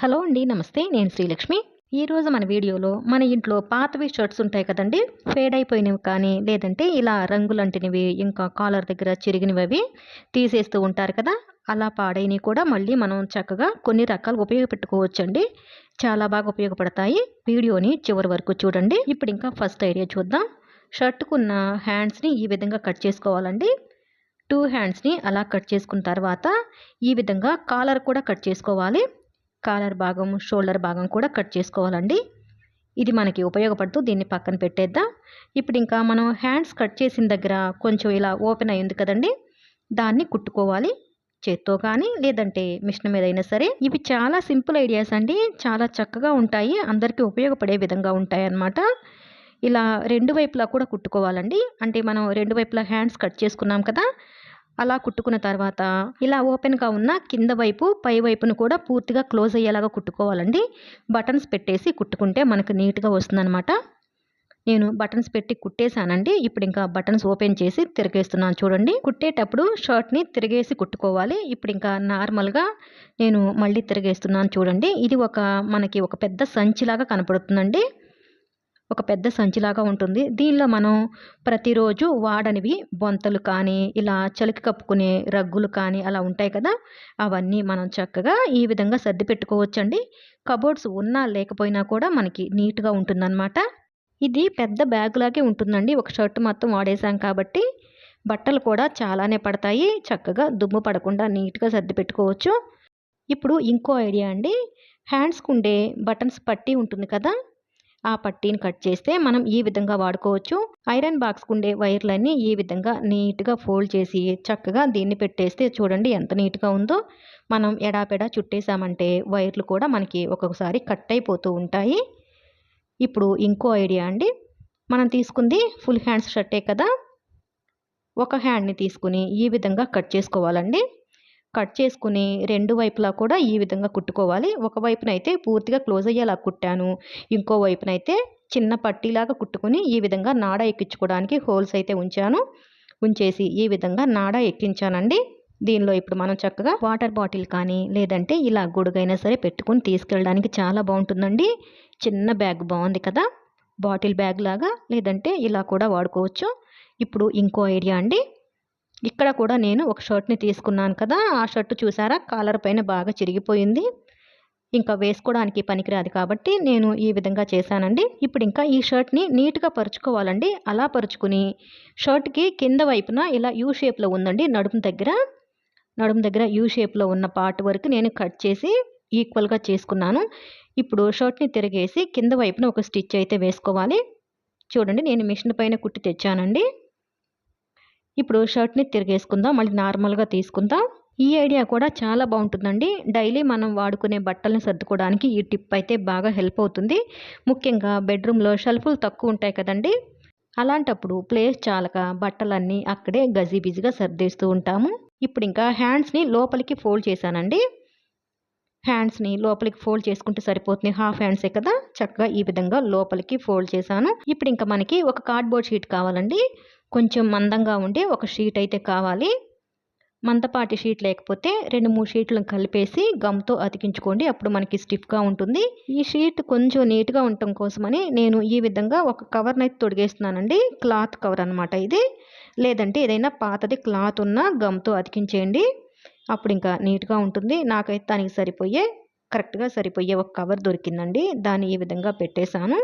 Hello అండి నమస్తే నేను శ్రీలక్ష్మి. ఈరోజు మన వీడియోలో మన ఇంట్లో పాతవి షర్ట్స్ ఉంటాయి కదండి ఫేడ్ అయిపోయినవి కానీ లేదంటే ఇలా రంగులంటినవి ఇంకా కాలర్ దగ్గర చిరిగినవి అవి తీసేస్తూ ఉంటారు కదా అలా పాడైనవి కూడా మళ్ళీ మనం చక్కగా కొన్ని రకాలు ఉపయోగపెట్టుకోవచ్చండి. చాలా బాగా ఉపయోగపడతాయి. వీడియోని చివరి వరకు చూడండి. ఇప్పుడు ఇంకా ఫస్ట్ ఐడియా చూద్దాం. షర్ట్కున్న హ్యాండ్స్ని ఈ విధంగా కట్ చేసుకోవాలండి. టూ హ్యాండ్స్ని అలా కట్ చేసుకున్న తర్వాత ఈ విధంగా కాలర్ కూడా కట్ చేసుకోవాలి. కాలర్ భాగం షోల్డర్ భాగం కూడా కట్ చేసుకోవాలండి. ఇది మనకి ఉపయోగపడుతూ దీన్ని పక్కన పెట్టేద్దాం. ఇప్పుడు ఇంకా మనం హ్యాండ్స్ కట్ చేసిన దగ్గర కొంచెం ఇలా ఓపెన్ అయ్యింది కదండి దాన్ని కుట్టుకోవాలి. చేత్తో కానీ లేదంటే మిషన్ మీద అయినా సరే. ఇవి చాలా సింపుల్ ఐడియాస్ అండి. చాలా చక్కగా ఉంటాయి. అందరికీ ఉపయోగపడే విధంగా ఉంటాయి అన్నమాట ఇలా రెండు వైపులా కూడా కుట్టుకోవాలండి. అంటే మనం రెండు వైపులా హ్యాండ్స్ కట్ చేసుకున్నాం కదా అలా కుట్టుకున్న తర్వాత ఇలా ఓపెన్గా ఉన్న కింద వైపు పై వైపును కూడా పూర్తిగా క్లోజ్ అయ్యేలాగా కుట్టుకోవాలండి. బటన్స్ పెట్టేసి కుట్టుకుంటే మనకు నీట్గా వస్తుందన్నమాట. నేను బటన్స్ పెట్టి కుట్టేశానండి. ఇప్పుడు ఇంకా బటన్స్ ఓపెన్ చేసి తిరిగేస్తున్నాను చూడండి. కుట్టేటప్పుడు షర్ట్ని తిరిగేసి కుట్టుకోవాలి. ఇప్పుడు ఇంకా నార్మల్గా నేను మళ్ళీ తిరిగేస్తున్నాను చూడండి. ఇది ఒక మనకి ఒక పెద్ద సంచిలాగా కనపడుతుందండి. ఒక పెద్ద సంచిలాగా ఉంటుంది. దీనిలో మనం ప్రతిరోజు వాడనివి బొంతలు కానీ ఇలా చలికి కప్పుకునే రగ్గులు కానీ అలా ఉంటాయి కదా అవన్నీ మనం చక్కగా ఈ విధంగా సర్ది పెట్టుకోవచ్చండి. కబోర్డ్స్ ఉన్నా లేకపోయినా కూడా మనకి నీట్గా ఉంటుందన్నమాట. ఇది పెద్ద బ్యాగ్ లాగే ఉంటుందండి. ఒక షర్ట్ మొత్తం వాడేసాం కాబట్టి బట్టలు కూడా చాలానే పడతాయి. చక్కగా దుమ్ము పడకుండా నీట్గా సర్ది పెట్టుకోవచ్చు. ఇప్పుడు ఇంకో ఐడియా అండి. హ్యాండ్స్కి ఉండే బటన్స్ పట్టి ఉంటుంది కదా ఆ పట్టీని కట్ చేస్తే మనం ఈ విధంగా వాడుకోవచ్చు. ఐరన్ బాక్స్కు ఉండే వైర్లన్నీ ఈ విధంగా నీట్గా ఫోల్డ్ చేసి చక్కగా దీన్ని పెట్టేస్తే చూడండి ఎంత నీట్గా ఉందో. మనం ఎడాపెడా చుట్టేసామంటే వైర్లు కూడా మనకి ఒక్కొక్కసారి కట్ అయిపోతూ ఉంటాయి. ఇప్పుడు ఇంకో ఐడియా అండి. మనం తీసుకుంది ఫుల్ హ్యాండ్స్ షర్టే కదా. ఒక హ్యాండ్ని తీసుకుని ఈ విధంగా కట్ చేసుకోవాలండి. కట్ చేసుకుని రెండు వైపులా కూడా ఈ విధంగా కుట్టుకోవాలి. ఒక వైపునైతే అయితే పూర్తిగా క్లోజ్ అయ్యేలా కుట్టాను. ఇంకో వైపునైతే అయితే చిన్న పట్టీలాగా కుట్టుకుని ఈ విధంగా నాడ ఎక్కించుకోవడానికి హోల్స్ అయితే ఉంచాను. ఉంచేసి ఈ విధంగా నాడ ఎక్కించానండి. దీనిలో ఇప్పుడు మనం చక్కగా వాటర్ బాటిల్ కానీ లేదంటే ఇలా గొడుగైనా సరే పెట్టుకుని తీసుకెళ్ళడానికి చాలా బాగుంటుందండి. చిన్న బ్యాగ్ బాగుంది కదా. బాటిల్ బ్యాగ్ లాగా లేదంటే ఇలా కూడా వాడుకోవచ్చు. ఇప్పుడు ఇంకో ఐడియా అండి. ఇక్కడ కూడా నేను ఒక షర్ట్ని తీసుకున్నాను కదా ఆ షర్ట్ చూసారా? కాలర్ పైన బాగా చిరిగిపోయింది. ఇంకా వేసుకోవడానికి పనికిరాదు కాబట్టి నేను ఈ విధంగా చేశానండి. ఇప్పుడు ఇంకా ఈ షర్ట్ని నీట్గా పరుచుకోవాలండి. అలా పరుచుకుని షర్ట్కి కింద వైపున ఇలా యూ షేప్లో ఉందండి నడుము దగ్గర. నడుము దగ్గర యూ షేప్లో ఉన్న పార్ట్ వరకు నేను కట్ చేసి ఈక్వల్గా చేసుకున్నాను. ఇప్పుడు షర్ట్ని తిరిగేసి కింద వైపున ఒక స్టిచ్ అయితే వేసుకోవాలి. చూడండి నేను మిషన్ పైన కుట్టి తెచ్చానండి. ఇప్పుడు షర్ట్ని తిరిగేసుకుందాం మళ్ళీ నార్మల్గా తీసుకుందాం. ఈ ఐడియా కూడా చాలా బాగుంటుందండి. డైలీ మనం వాడుకునే బట్టలను సర్దుకోవడానికి ఈ టిప్ అయితే బాగా హెల్ప్ అవుతుంది. ముఖ్యంగా బెడ్రూమ్లో షెల్ఫ్లు తక్కువ ఉంటాయి కదండి. అలాంటప్పుడు ప్లేస్ చాలక బట్టలన్నీ అక్కడే గజిబిజిగా సర్దేస్తూ ఉంటాము. ఇప్పుడు ఇంకా హ్యాండ్స్ని లోపలికి ఫోల్డ్ చేశానండి. హ్యాండ్స్ని లోపలికి ఫోల్డ్ చేసుకుంటే సరిపోతుంది. హాఫ్ హ్యాండ్సే కదా? చక్కగా ఈ విధంగా లోపలికి ఫోల్డ్ చేశాను. ఇప్పుడు ఇంకా మనకి ఒక కార్డ్బోర్డ్ షీట్ కావాలండి. కొంచెం మందంగా ఉండే ఒక షీట్ అయితే కావాలి. మందపాటి షీట్ లేకపోతే రెండు మూడు షీట్లను కలిపేసి గమ్తో అతికించుకోండి. అప్పుడు మనకి స్టిఫ్గా ఉంటుంది. ఈ షీట్ కొంచెం నీట్గా ఉండటం కోసమని నేను ఈ విధంగా ఒక కవర్ని అయితే తొడిగేస్తున్నానండి. క్లాత్ కవర్ అనమాట ఇది. లేదంటే ఏదైనా పాతది క్లాత్ ఉన్న గమ్తో అతికించేయండి. అప్పుడు ఇంకా నీట్గా ఉంటుంది. నాకైతే దానికి సరిపోయే కరెక్ట్గా సరిపోయే ఒక కవర్ దొరికిందండి. దాన్ని ఈ విధంగా పెట్టేశాను.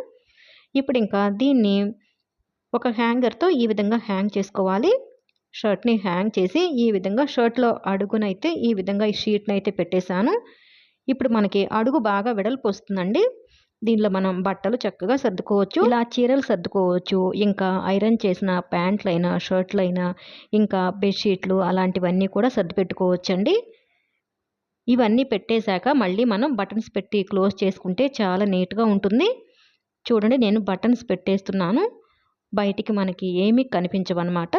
ఇప్పుడు ఇంకా దీన్ని ఒక హ్యాంగర్తో ఈ విధంగా హ్యాంగ్ చేసుకోవాలి. షర్ట్ని హ్యాంగ్ చేసి ఈ విధంగా షర్ట్లో అడుగునైతే ఈ విధంగా ఈ షీట్ని అయితే పెట్టేశాను. ఇప్పుడు మనకి అడుగు బాగా వెడల్పు వస్తుందండి. దీనిలో మనం బట్టలు చక్కగా సర్దుకోవచ్చు. ఇలా చీరలు సర్దుకోవచ్చు. ఇంకా ఐరన్ చేసిన ప్యాంట్లైనా షర్ట్లైనా ఇంకా బెడ్షీట్లు అలాంటివన్నీ కూడా సర్దు పెట్టుకోవచ్చండి ఇవన్నీ పెట్టేశాక మళ్ళీ మనం బటన్స్ పెట్టి క్లోజ్ చేసుకుంటే చాలా నీట్గా ఉంటుంది. చూడండి నేను బటన్స్ పెట్టేస్తున్నాను. బయటికి మనకి ఏమీ కనిపించవన్నమాట.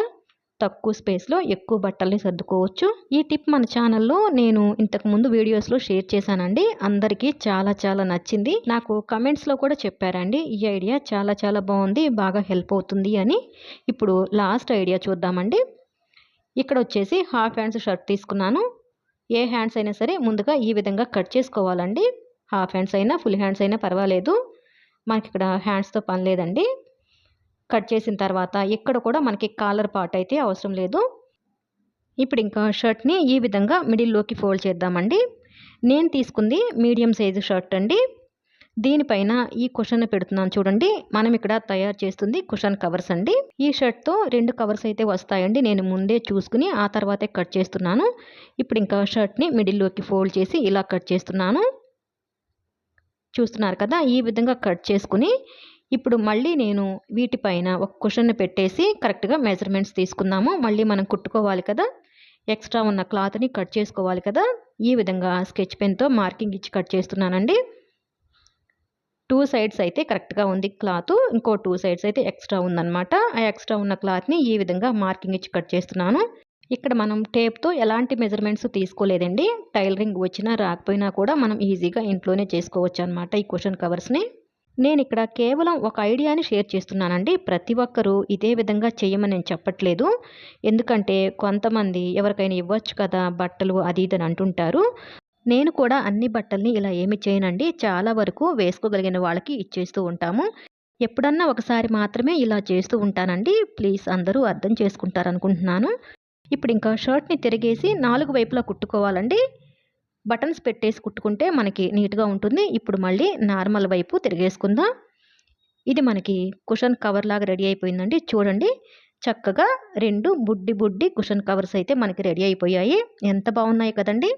తక్కువ స్పేస్లో ఎక్కువ బట్టల్ని సర్దుకోవచ్చు. ఈ టిప్ మన ఛానల్లో నేను ఇంతకుముందు వీడియోస్లో షేర్ చేశానండి. అందరికీ చాలా చాలా నచ్చింది. నాకు కమెంట్స్లో కూడా చెప్పారండి ఈ ఐడియా చాలా చాలా బాగుంది బాగా హెల్ప్ అవుతుంది అని. ఇప్పుడు లాస్ట్ ఐడియా చూద్దామండి. ఇక్కడ వచ్చేసి హాఫ్ హ్యాండ్స్ షర్ట్ తీసుకున్నాను. ఏ హ్యాండ్స్ అయినా సరే ముందుగా ఈ విధంగా కట్ చేసుకోవాలండి. హాఫ్ హ్యాండ్స్ అయినా ఫుల్ హ్యాండ్స్ అయినా పర్వాలేదు. మనకి ఇక్కడ హ్యాండ్స్తో పని లేదండి. కట్ చేసిన తర్వాత ఎక్కడ కూడా మనకి కాలర్ పార్ట్ అయితే అవసరం లేదు. ఇప్పుడు ఇంకా షర్ట్ని ఈ విధంగా మిడిల్లోకి ఫోల్డ్ చేద్దామండి. నేను తీసుకుంది మీడియం సైజు షర్ట్ అండి. దీనిపైన ఈ కుషన్ పెడుతున్నాను చూడండి. మనం ఇక్కడ తయారు చేస్తుంది కుషన్ కవర్స్ అండి. ఈ షర్ట్తో రెండు కవర్స్ అయితే వస్తాయండి. నేను ముందే చూసుకుని ఆ తర్వాతే కట్ చేస్తున్నాను. ఇప్పుడు ఇంకా షర్ట్ని మిడిల్లోకి ఫోల్డ్ చేసి ఇలా కట్ చేస్తున్నాను. చూస్తున్నారు కదా? ఈ విధంగా కట్ చేసుకుని ఇప్పుడు మళ్ళీ నేను వీటిపైన ఒక కుషన్ పెట్టేసి కరెక్ట్గా మెజర్మెంట్స్ తీసుకుందాము. మళ్ళీ మనం కుట్టుకోవాలి కదా? ఎక్స్ట్రా ఉన్న క్లాత్ని కట్ చేసుకోవాలి కదా? ఈ విధంగా స్కెచ్ పెన్తో మార్కింగ్ ఇచ్చి కట్ చేస్తున్నానండి. టూ సైడ్స్ అయితే కరెక్ట్గా ఉంది క్లాత్. ఇంకో టూ సైడ్స్ అయితే ఎక్స్ట్రా ఉందన్నమాట. ఆ ఎక్స్ట్రా ఉన్న క్లాత్ని ఈ విధంగా మార్కింగ్ ఇచ్చి కట్ చేస్తున్నాను. ఇక్కడ మనం టేప్తో ఎలాంటి మెజర్మెంట్స్ తీసుకోలేదండి. టైలరింగ్ వచ్చినా రాకపోయినా కూడా మనం ఈజీగా ఇంట్లోనే చేసుకోవచ్చు అనమాట ఈ క్వశ్చన్ కవర్స్ని. నేను ఇక్కడ కేవలం ఒక ఐడియాని షేర్ చేస్తున్నానండి. ప్రతి ఒక్కరూ ఇదే విధంగా చేయమని నేను చెప్పట్లేదు. ఎందుకంటే కొంతమంది ఎవరికైనా ఇవ్వచ్చు కదా బట్టలు అది ఇది అని అంటుంటారు. నేను కూడా అన్ని బట్టల్ని ఇలా ఏమి చేయనండి. చాలా వరకు వేసుకోగలిగిన వాళ్ళకి ఇచ్చేస్తూ ఉంటాము. ఎప్పుడన్నా ఒకసారి మాత్రమే ఇలా చేస్తూ ఉంటానండి. ప్లీజ్ అందరూ అర్థం చేసుకుంటారనుకుంటున్నాను. ఇప్పుడు ఇంకా షర్ట్ని తిరిగేసి నాలుగు వైపులా కుట్టుకోవాలండి. బటన్స్ పెట్టేసి కుట్టుకుంటే మనకి నీట్గా ఉంటుంది. ఇప్పుడు మళ్ళీ నార్మల్ వైపు తిరిగేసుకుందాం. ఇది మనకి కుషన్ కవర్ లాగా రెడీ అయిపోయిందండి. చూడండి చక్కగా రెండు బుడ్డి బుడ్డి కుషన్ కవర్స్ అయితే మనకి రెడీ అయిపోయాయి. ఎంత బాగున్నాయి కదండి.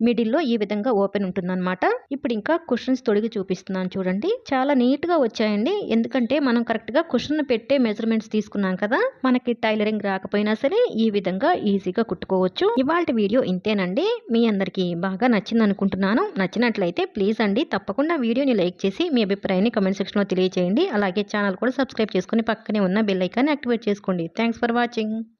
మిడిల్లో ఈ విధంగా ఓపెన్ ఉంటుందన్నమాట. ఇప్పుడు ఇంకా కుషన్స్ తొడిగి చూపిస్తున్నాను చూడండి. చాలా నీట్గా వచ్చాయండి. ఎందుకంటే మనం కరెక్ట్గా కుషన్ పెట్టే మెజర్మెంట్స్ తీసుకున్నాం కదా. మనకి టైలరింగ్ రాకపోయినా సరే ఈ విధంగా ఈజీగా కుట్టుకోవచ్చు. ఇవాళ వీడియో ఇంతేనండి. మీ అందరికీ బాగా నచ్చింది అనుకుంటున్నాను నచ్చినట్లయితే ప్లీజ్ అండి తప్పకుండా వీడియోని లైక్ చేసి మీ అభిప్రాయాన్ని కమెంట్ సెక్షన్లో తెలియజేయండి అలాగే ఛానల్ కూడా సబ్స్క్రైబ్ చేసుకుని పక్కనే ఉన్న బెల్ ఐకాన్ యాక్టివేట్ చేసుకోండి. Thanks for watching.